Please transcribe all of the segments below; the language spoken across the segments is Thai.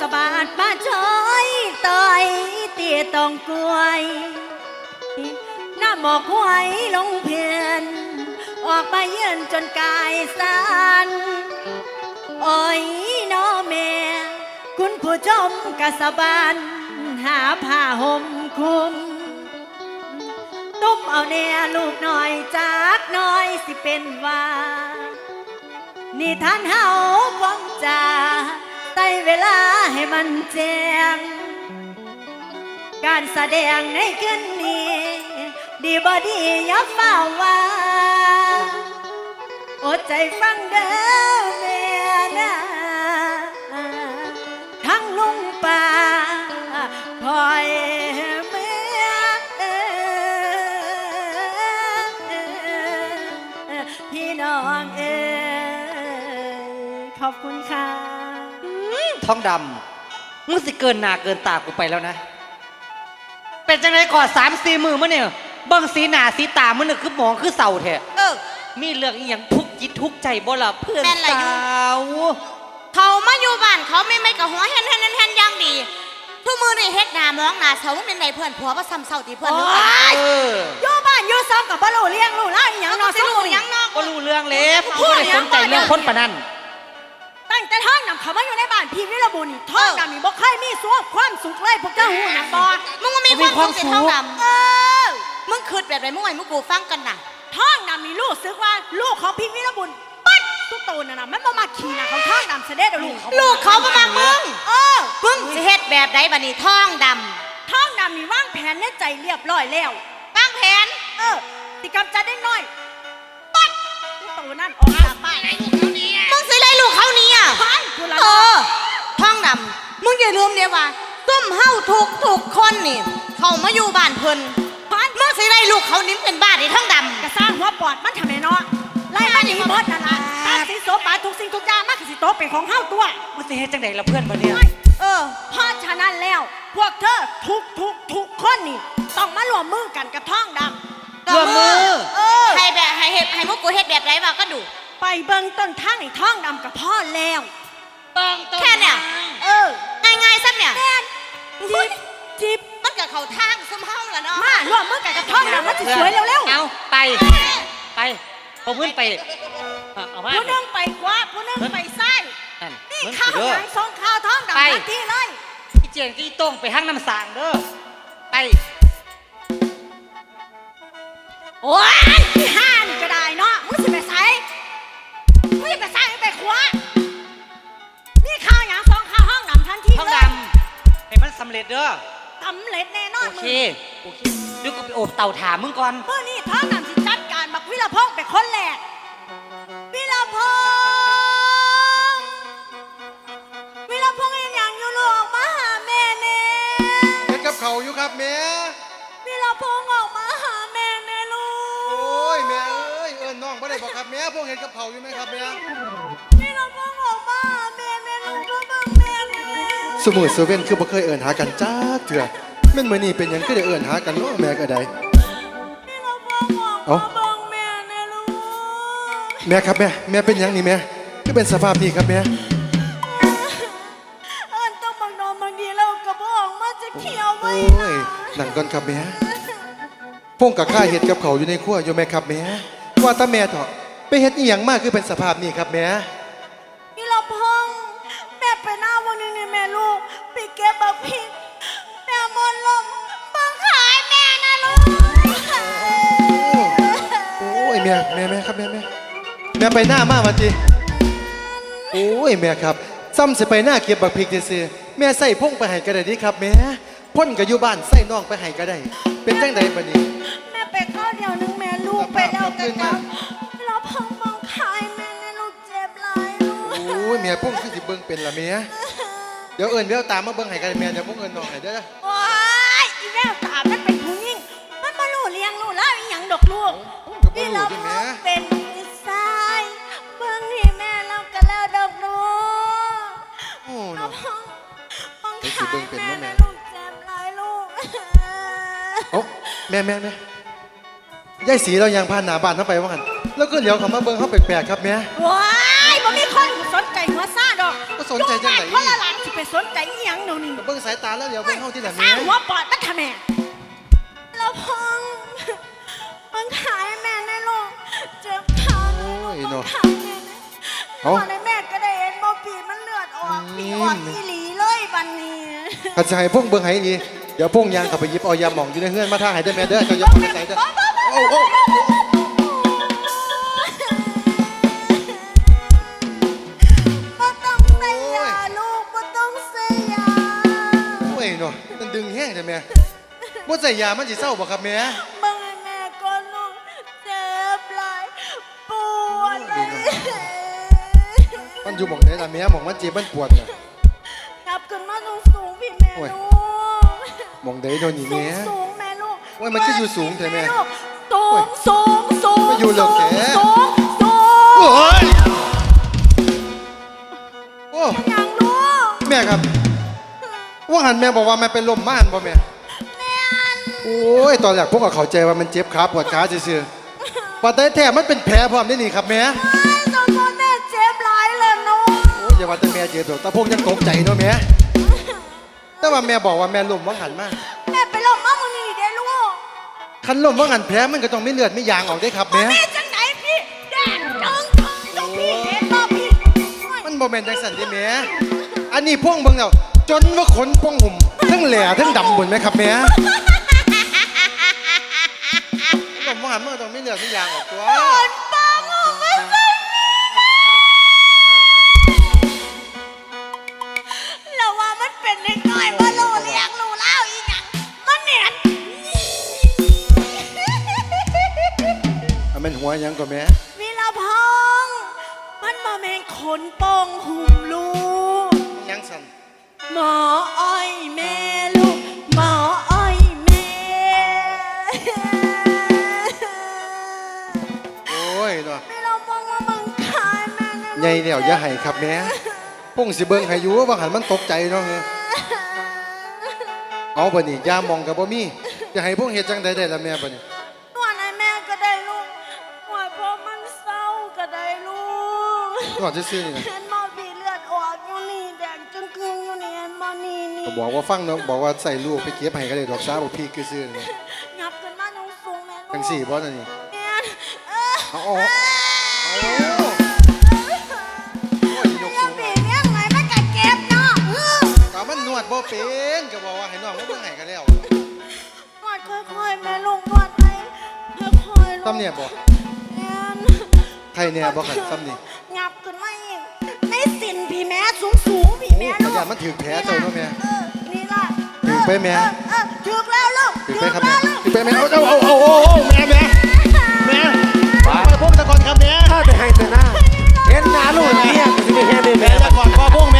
สะบาดมาจอยต่อยเตียตองกล้วยหน้าหมอกหวยลงเพียน ออกมาเยือนจนกายสันโอ้ยน้อแม่ คุณผู้ชมกสะบานหาผ้าห่มคุมตุ้มเอาแน่ลูกหน่อยจากน้อยสิเป็นว่า นี่ท่านเฮาคงจะ ใต้เวลาให้มันแจ้งการแสดงในคืนนี้ ดีบอดีอย่าเฝ้าว่าอดใจฟังเด้อแม่นะทั้งลุงป่าคอยเมื่อพี่น้องเอ๋ยขอบคุณค่ะ ท้องดำมึงสิเกินหนาเกินตากูไปแล้วนะ เป็นจังไรก่อนสามสี่มือมันเนี่ยเบิ่งสีหนาสีตามันเนี่ยคือหมองคือเสาแท้เออ มีเรื่องอีหยังทุกข์จิตทุกข์ใจบ่ล่ะเพื่อนแม่นล่ะอยู่สาวเขามาอยู่บ้านเขาไม่ไม่กับหัวแฮนแฮนแฮนแฮนอย่างดี ทุกมือนี่เฮ็ดหน้ามองหน้าเสามึงเป็นไรเพื่อนผัวว่าซ้ำเศร้าตีเพื่อนนึกว่าโอ๊ยเอออยู่บ้านอยู่ซ้อมกับบลูเลี้ยงลูกหล่าอหย่างนอนสิซ้อมรู้ลูกหยัยังงนอก ก็รู้เรื่องเลยกูไม่ได้สนใจเรื่องคนปะนั่นตั้ง แต่ท้องนำเขามาอยู่ในบ้านพี่วิรบุญนี่ท้องนำนี่บ่เคยมีสัวความสุขเลยพวกเจ้าหูหยังบ่มึงว่ามีความสุขสิเท่าดเออำมึงคืดแบบไรมึงไงมึงกูฟังกันน่ะท้องนำนี่ลูกซึกว่าลูกของพี่วิรบุญปั๊ดทุกตัวน่ะนะมันบ่มาขี่นะเขาท้องนำเสด็จเอาลูกเขาลูกเขาประมามึงเออมึงสิเฮ็ดแบบใดบัดนี้ท้องดท้องนำนี่วางแผนในใจเรียบร้อยแล้วำตั้งแผน เออติกำจัดได้น้อยปั๊ดทุกตัวนั่นออกจากบ้าน ท้องดำมึงอย่าลืมเดียวว่าซุ่มเฮาทุกทุกคนนี่ เขามาอยู่บ้านเพิ่นพันมึงสิไล่ลูกเขานิ้เป็นบ้าที่ทั้งดกระสร้างหัวปอดมันทำไมเนาะไล่มันหนีหมดนั่นล่ะตามสินโสบาทุกสิ่งทุกอย่างมันก็สิโตเป็นของเฮาตัวมึงสิเฮ็ดจังไดล่ะเพื่อนปะเนี่ยำเออเพราะฉะนั้นแล้วพวกเธอทุกทุกทุกคนนี่ ต้องมารวมมือกันกับท้องดรวมมือำเออให้แบบให้เฮ็ดให้พวกกูเฮ็ดแบบไรมาก็ดู ไปเบิ่งต้นทางในท้องดำกับพ่อแล้ว แค่เนี่ย เออง่ายๆสักเนี่ยแม่นจิบจิบมันกับเขาทางซุ่มเฮาแล้วเนาะมารวมมือกันกับท้องดำมันจะสวยเร็วเอาไปไปเอาเงินไปเอาเอามาๆผู้หนึงไปขวาผู้หนึงไปซ้ายนั่นนี่เงินข้าวเด้อหางสองข้าวท้องไปดำทันทีเลยอีเจียงอีโต้งไปห้างน้ำสางเด้อไปโอ้ยที่ห้านี่ก็ได้เนาะมึงสิไปใส่มึงสิไปใส่มึงไปขวา สำเร็จเด้อสำเร็จแน่นอนโอมึเคงโอเคเดี๋ยวกูไปโอบเต่าถามมึงก่อนเมื่อนี่ท้องนำสิจัดการบักวิรพงษ์เป็นคนแรกวิรพงษ์วิรพงษ์ยังอย่างอยู่ลูกออกมาหาแม่แน่ เฮ็ดกับเขาวอยู่ครับแม่วิรพงษ์ออกมาหาแม่แน่ลูกโอ้ยแม่เอ้ยเอิ้นน้องบ่ได้บอกครับแม่พวกเฮ็ดกับเขาวอยู่ไหมครับแม่ สมุทรเซเว่นคือบ่เคยเอิ้นหากันจ้าเถื่อแม่นมื้อนี้เป็นหยังคือได้เอิ้นหากันเนาะแม่ก็ได้วิรพงษ์ออกเอ้ามาเบิ่งแม่แน่ลูกแม่ครับแม่แม่เป็นหยังนี่แม่คือเป็นสภาพนี้ครับแม่เอิ้นต้องบังนอนบางทีเราก็บ่ออกมาจะเขียวไว้โอ้ยนั่งก่อนครับแม่พงกับข้าเฮ็ดกับเขาวอยู่ในครัวอยู่ไหมครับแม่ว่าแตาแม่เถอะไปเฮ็ดอีหยังมากคือเป็นสภาพนี้ครับแม่ แม่แม่แม่ครับแม่แม่แม่ไปหน้ามาวันทีโอ้ยแม่ครับซ้ำสิไปหน้าเก็บบักพริกซื่อๆแม่ใส่พงไปให้ก็ได้ดีครับแม่พ่นก็อยู่บ้านใส่น้องไปให้ก็ได้ เป็นจังใดบัดนี้ แม่ไปข้าวเดียวนึงแม่ลูกไปแล้วกันครับเราพังบังขายแม่นะลูกเจ็บหลายลูก โอ้ยแม่พงคือสิเบิ่งเป็นละแม่เดี๋ยวเอิ้นเดี๋ยวตามมาเบิ่งให้กันแม่เดี๋ยวพงเอิ้นน้องให้เด้อว้ายอีแววตามันเป็นผู้หญิงมันมาลูเลี้ยงลูกแล้วอีหยังดอกลูกก็บ่ พี่เราพแม่งเป็นอีสายเบิ่งที่แม่เรากันแล้วดอกลูกโอ้เราเนาะ พงบังเฮ้ยสิขายแม่นะลูกเจ็บหลายลูกเอ้าแม่แม่แม่ยายสีเรายังผ่านหน้าบ้านเข้าไปว่าหันแล้วก็เหลียวเขามาเบิ่งเฮาแปลกๆครับแม่ ว้ายบ่มีคนสนใจหัวซ่าดอกก็สนใจจังไหน อยู่บ้าคนละหลังสิไปสนใจอีหยังเดี๋ยวนี้ เบิ่งสายตาแล้วเดี๋ยวเบิ่งเฮาที่ไหนแม่ร้างหัวปอดมันทำแม่เราพองมึงขาย เลยลูกมึงขายแม่นะตอนในแม่ก็ได้เห็นบ่ปีมันเลือดออกปีออกอีหลีเลยบัดนี้คันสิให้พงเบิ่งให้ดีเดี๋ยวพงยางเข้าไปหยิบเอายาหม่องอยู่ในเฮือนมาท่าให้ได้แม่เด้อเจ้าอย่าไปใส่เด้อโอ้โอ้บ่ต้องใส่ยาลูกบ่ต้องใส่ยา โอ้ยเนาะมันดึงแห้งใช่แม่บ่ใส่ยามันสิเศร้าบ่ครับแม่มึงให้แม่ อยู่หม่องไหนล่ะแม่หม่องมันเจ็บมันปวดน่ะกลับขึ้นมาสูงสูงๆพี่แม่โอ้ยลูกหม่องใดโดนนี่สูแม่ งสูงๆแม่ลูกโอ้ยมันจะอยู่สูงเถอะแม่ลูกสูงสูงสูงมันอยู่เหลือแกสูงสูงโอ้ยโอ้ยังลูกแม่ครับ ว่าหันแม่บอกว่าแม่เป็นลมม่านบ่แม่แม่นโอ้ยตอนแรกพวกก็เข้าใจว่ามันเจ็บขาปวดขาซื่อๆปัจจัยแท้มันเป็นแผลพร้อมได้นี่ครับแม่ อ้ยอย่าว่าแต่แม่เจ็บดอกแต่พวกยังตกใจเนาะแม่แต่ว่าแม่บอกว่าแม่ล้มว่าหันมากแม่ไปหลบมามึงนี่เด้ลูกคันล้มว่าหันแผลมันก็ต้องไม่เลือดไม่ยางออกได้ครับแม่แม่จังไหนพี่แดงจังจังพี่เห็นบ่พี่มันบ่แม่นจังสันเด้แม่อันนี้พวงเบิ่งแล้วจนว่าขนพวงหุ่มทั้งแหล่ทั้งดำบนไหมครับแม่ล้มว่าหันมันก็ต้องไม่เลือดไม่ยางออกตัว วหยังก็แม่วิลาพองษ์มันมาแมงขนโป่งหุ่มลูกยังสั่นหมออ้อยแม่ลูกหมออ้อยแม่โอ้ยเนาะวิลาพองษ์ว่ามึงขายแม่นะใหญ่แล้วอย่าให้ครับแม่พงสิเบิ่งให้อยู่ว่าหันมันตกใจเนาะเออเอาบัดนี้ยามองกับบ่มีจะให้พวกเฮ็ดจังใดได้ล่ะแม่บัดนี้ กนวดซื่อๆนี่นะเห็นหมอบีเลือดออกอยู่นี่แดงจึงกึ่งอยู่นี่เห็นหมอนี่นี่ก็บอกว่าฟังเนาะบอกว่าใส่ลูกไปเก็บให้ก็ได้ดอกซ้าบ่พี่คือซื่อนี่งับขึ้นมาหนูสูงแม่ลูกจังสี่บ่นั่นนี่ แม่นเออเอาเอาเอาโอ้ยยกเมียสูงบีเมียไหนมันก็เก็บเนาะเออก็มันนวดบ่เป็นก็บอกว่าให้น้องมาเบิ่งให้ก็แล้วนวดค่อยๆแม่ลูกนวดไปค่อยๆลูกซ้ำเนี่ยบ่แม่น ใครเนี่ยบ่คันซ้ำนี่ งับขึ้นมาอีกในสินพี่แม่สูงสูงๆพี่โอ้แม่ยลูกอย่ามันถือแผลเจ้าเนาะแม่เออนี่ล่ะถึงไปแม่ เออเออถึกแล้วลูกถือไปครับแล้แม่วลูกถือไปแม่เอาเอาเอาเอาเอาแม่แม่แม่ไปพวกตะกอนครับแม่ถ้าไปให้แต่หน้าเห็นหน้าลูกเนี่ยจะไม่เห็นได้แม่แม่ตะกอนพ่อพวกแม่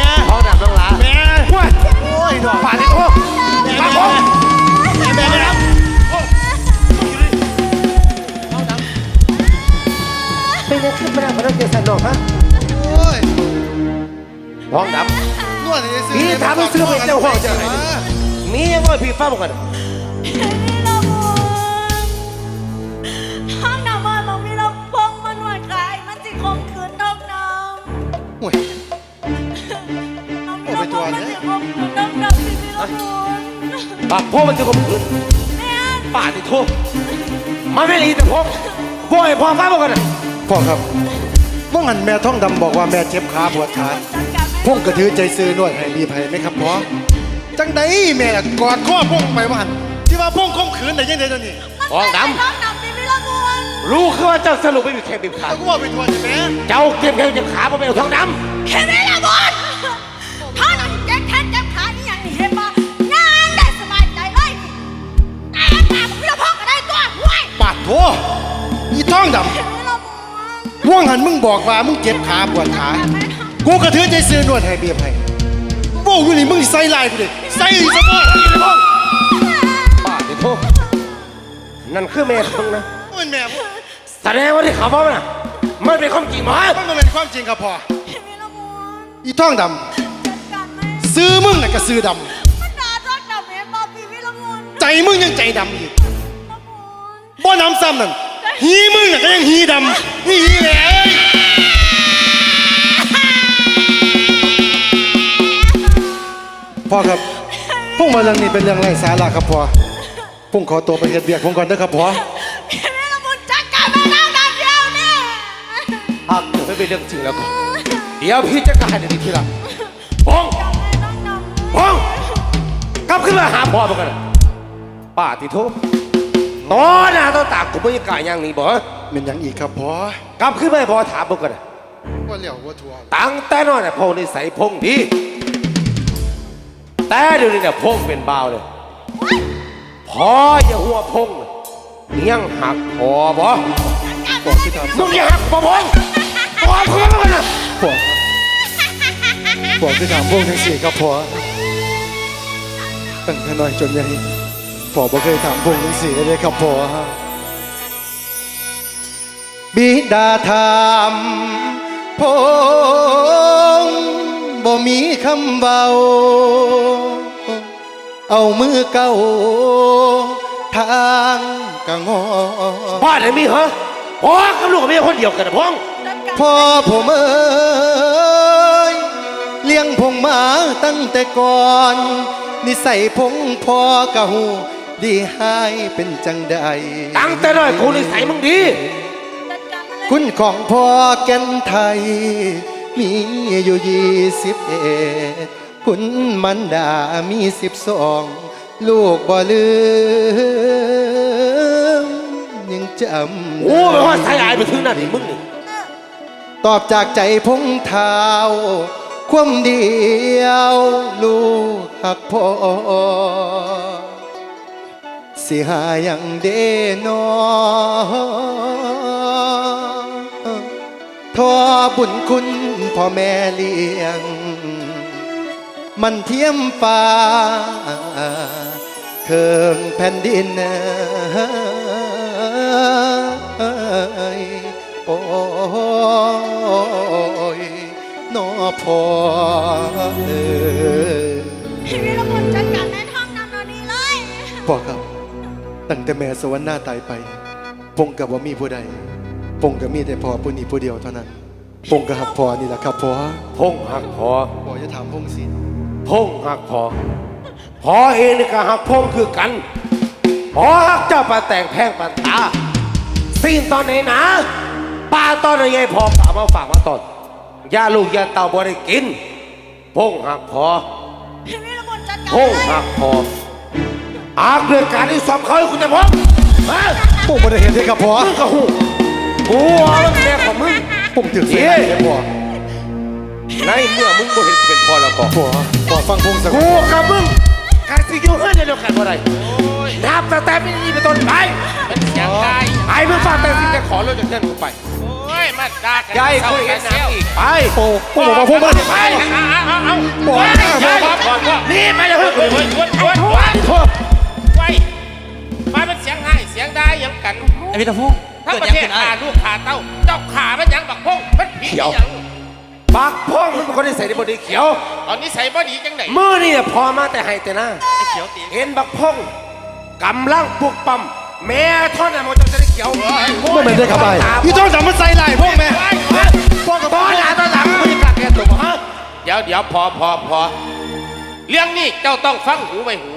ยังขึ้นมาได้มาได้เจอสนองฮะโอ้ยท้องดับ นวดให้ซื้อพี่ถามซื้อไปเจ้าห้องเจ้าไหน มียังไงพี่ฟ้าบอกกันนี่ละมุนห้องน้ำมันบอกมีลำพงมันหวดกายมันสิคมคืนนอกน้ำโอ้ยน้องมีลำพงมันสิคมคืนนอกน้ำพี่มีละมุนปากพ่อมันจะข่มขืนแม่นป่านนี้ทุบมันไม่ดีแต่พ่อพ่อให้พ่อฟ้าบอกกัน พ่อครับม่องหันแม่ท้องดำบอกว่าแม่เจ็บขาปวดขาจัดการแม่พงกระถือใจซื้อนวดให้บีบให้ไหมครับพ่อจังใดแม่กอดข้อพงไปว่าหันที่ว่าพงข่มขืนได้ยังไงตอนนี้ท้องดน้องน้ำพี่มีละมุนำรู้คือว่าเจ้าสรุปไม่มีแค่บีบขาเอาก็ว่าไปทวนใช่ไหมเจ้าเก็บแค่จะขาเพราะเป็นท้องดแค่นี้ละมุนถ้าหนังเจ็บแขนเจ็บขาอีหยังนี่เห็นบ่งานได้สบายใจเลยแต่ตามพี่ละพงก็ได้ตัวห้วยปาดโถอีท้องดแงหันมึงบอกว่ามึงเจ็บขาปวดขา กูกระถือใจซื้อนวดให้บีบให้โว้อยู่นี่มึงใส่ลายกูดิใส่สมองอีพงป่านนี้ทุบนั่นคือแม่ของนะมันแม่มึงแสดงว่าที่เขาบอกน่ะมันเป็นความจริงมั้ยมันบ่เป็นความจริงครับพ่อแค่นี้ละมุนอีท้องดจัดการไหมำซื้อมึงน่ะก็ซื้อดมันด่าจนดับเห็นบ่พี่วิละมุนำใจมึงยังใจดำอีกละมุนบ่น้ำซ้ำนั่น ฮีมึงน่ก็ยังฮีดำฮีแลเอ้ยพ่อครับพุ่งมาเรื่องนี้เป็นเรื่องไรสาระครับพ่อพุ่งขอตัวไปเฮ็ดเบียกผมก่อนนะครับพ่อพี่แม่ละมุนจัดกลับมาแล้วดันเดียวเนี่ยหากเกิวไม่เป็นเรื่องจริงแล้วก็เดี๋ยวพี่จะการในทีหลังป้องป้งกลับขึ้นมาหาพ่อมปก่อนป้าติโทษ ตอนหน้าตอนตากูไม่ยังกล้าอย่างนี้บ่เป็นหยังอีกครับพ่อกลับขึ้นมาให้พ่อถามมากันนะว่าเหลียวว่าทัวร์ตั้งแต่น้อยเนี่ยพงนิสัยพงดีแต่เดี๋ยวนี้เนี่ยพงเป็นบ่าวเลยพ่ออย่าหัวพงเลยยังหักพอบ่พ่อที่ทำมึงอย่าหักบ่พงพอเพื่อนกันนะพ่อพ่อที่ทำพวกทั้งสี่ครับพ่อตั้งแต่น้อยจนใหญ่ พ่อบ่เคยถามพวกทั้งสี่เลยครับพ่อบิดาถามพงบ่มีคำเบา เอามือเก้าทางกะงอบ้านไหนมีเหรอพ่อกับลูกกับเมียคนเดียวกันนะพงพ่อผมเอ้ยเลี้ยงพงมาตั้งแต่ก่อนนิสัยพงพ่อกะหู ดีให้เป็นจังใดตั้งแต่น้อยกูนิสัยมึงดีจัดการมันเลยคุณของพ่อแก่นไทย มีอยู่ยี่สิบเอ็ดคุณมันดามีสิบสองลูกบ่ลืมยังจำโอ้ยว่าสายอายไปถึงนั่นนี่มึงนี่ตอบจากใจพงเท้าความเดียว ลูกหักพ่อ สิหาอย่างเดนอทอบุญคุณพ่อแม่เลี้ยง มันเทียมฟ้าเคิงแผ่นดินเอ้ยโอ้ยนอพอเออพี่วิรบุญจัดการแม่ท้องนำนอนนี้เลยพ่อครับ ตั้งแต่แม่สวรรค์หน้าตายไป พงกับว่ามีผู้ใด พงกับมีแต่พ่อผู้นี้ผู้เดียวเท่านั้น พงกับหักพ่อนี่แหละครับพ่อพงหักพอพ่อจะถามพงสิพงหักพอพอเองนี่ก็หักพงคือกันพอหักเจ้าปลาแต่งแพงปันตาสิ้นตอนไหนนะปลาตอนไหนยายพอป่ามาฝากมาตอนยาลูกยาเต่าบ่ได้กินพงหักพอพี่วิรบุญจัดการพงหักพอ อาเรื่องการที่สอบเขาให้คุณจะพงมาพงบ่ได้เห็นเลยครับพ่อมึงก็หูกูเอาแล้วแม่ของมึงพงถึงเสียเลยพ่อในเมื่อมึงบ่เห็นเป็นพ่อแล้วก็พ่อพ่อฟังพงสักกูกับมึงการสิอยู่เฮือนเดียวกันบ่ได้นับตั้งแต่ปีนี้เป็นต้นไปมันเสียงได้ไอ้มึงฟังแต่สิ่งจะขอเลิกจากเพื่อนมึงไปโอ้ยมันด่ากันยายเศร้าคุยกันเซลน้ำอีกไปโอ้พงบอกว่าพงมาไปเอาเอาเอาบอกยายนะยายบอกก่อนว่านี่ไปเลยเพื่อนโอ้ยโอ้ยโอ้ยโอ้ย ยงไห้เสียงได้ยังกันไอ้พิทพงศ์ถ้าเกิดประยังเทศขึ้นไอ้ขาลูกขาเต้าเจ้าขามันยังบักพงมันผีหยังบักพ่องมึงเป็นคนที่ใส่ในบดีเขียวตอนนี้ใส่บ่ดีจังไหนมือนี่พอมาแต่ให้แต่หน้าเขียวตีเห็นบักพ่องกำลังปลุกปั๊มแม่ท่อนน่ะมันจะได้เขียวบ่แม่นได้ครับไอ้พี่ต้องจำมันใส่ไหล่พวกแม่พ่อกับพ่อหลานตอนหลังมึงจะกลักแกตัวบ่ฮะเดี๋ยวเดี๋ยวพอพอพอเรื่องนี้เจ้าต้องฟังหูไว้หู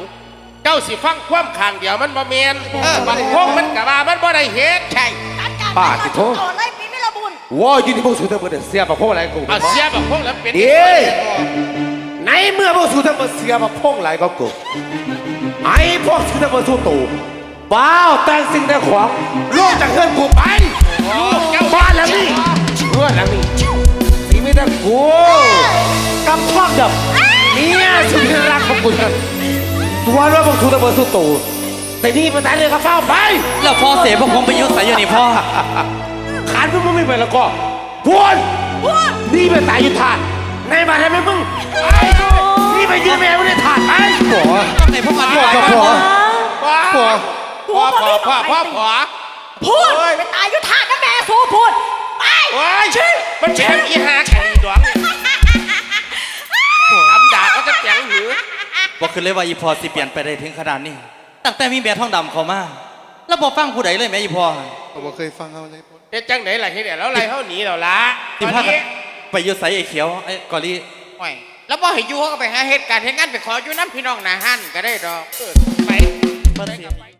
เจ้าสิฟังความข้างเดียวมันบ่แมนบักพงมันกะว่ามันบ่ได้เหตุใช่จัดการป้าติโทษโอ้เลยพี่วิรบุญว่าอยู่ที่พวกสูทั้งหมดเนี่ยเสียบักพ่องอะไรกูเอาเสียบักพงแล้วเป็นเดี๋ยวในเมื่อพวกสูทั้งหมดเสียบักพ่องอะไรก็กูไอ้พวกสูทั้งหมดสู้ตู่บ้าวแต่งสิ่งแต่ของลงจากเพื่อนกูไปลูกเจ้าบ้านหลังนี้เพื่อนหลังนี้สีไม่ได้กูกับพ่อกับเมียสุดที่รักของกู ท่านตัวรถพวกสูทั้งหมดสู้ตู่แต่นี่ภาษาเรียกกับเฝ้าไปแล้วพ่อเสียพวกผมไปยุดใส่อยู่นี่พ่อขาดมึงมึงไม่ไปแล้วก็พวนพวนนี่เป็นสายยุทธาในบ้านไหนมึงไอ้นี่ไปยืนแม่ไม่ได้ถาดไอ้พ่อไหนพวกมันพ่อกับพ่อพ่อพ่อพ่อพ่อพ่อพ่อพูดเป็นตายยุทธานะแม่สู้พูดไปโอ้ยมันแฉงอีหาแข็งดวงเนี่ยทำด่าก็จะแข็งหือ บอกคือเลยว่าอีพอสิเปลี่ยนไปได้ถึงขนาดนี้ ตั้งแต่มีแบทองดำเข้ามาแล้วบอกฟังผู้ใดเลยแม่อีพอผมบ่เคยฟังเอาเลยพ่อเฮ็ดจังไหนล่ะเฮ็ดเนี่ยแล้วไรเขาหนีเราละที่ตอนพากันนี้ไปยุดใส่ไอ้เขียวไอ้กอลี่โอ้ยแล้วบ่ให้อยู่เขาก็ไปหาเหตุการณ์เหตุงานไปขออยู่น้ำพี่น้องหนาหันก็ได้ดอกไป มันสิ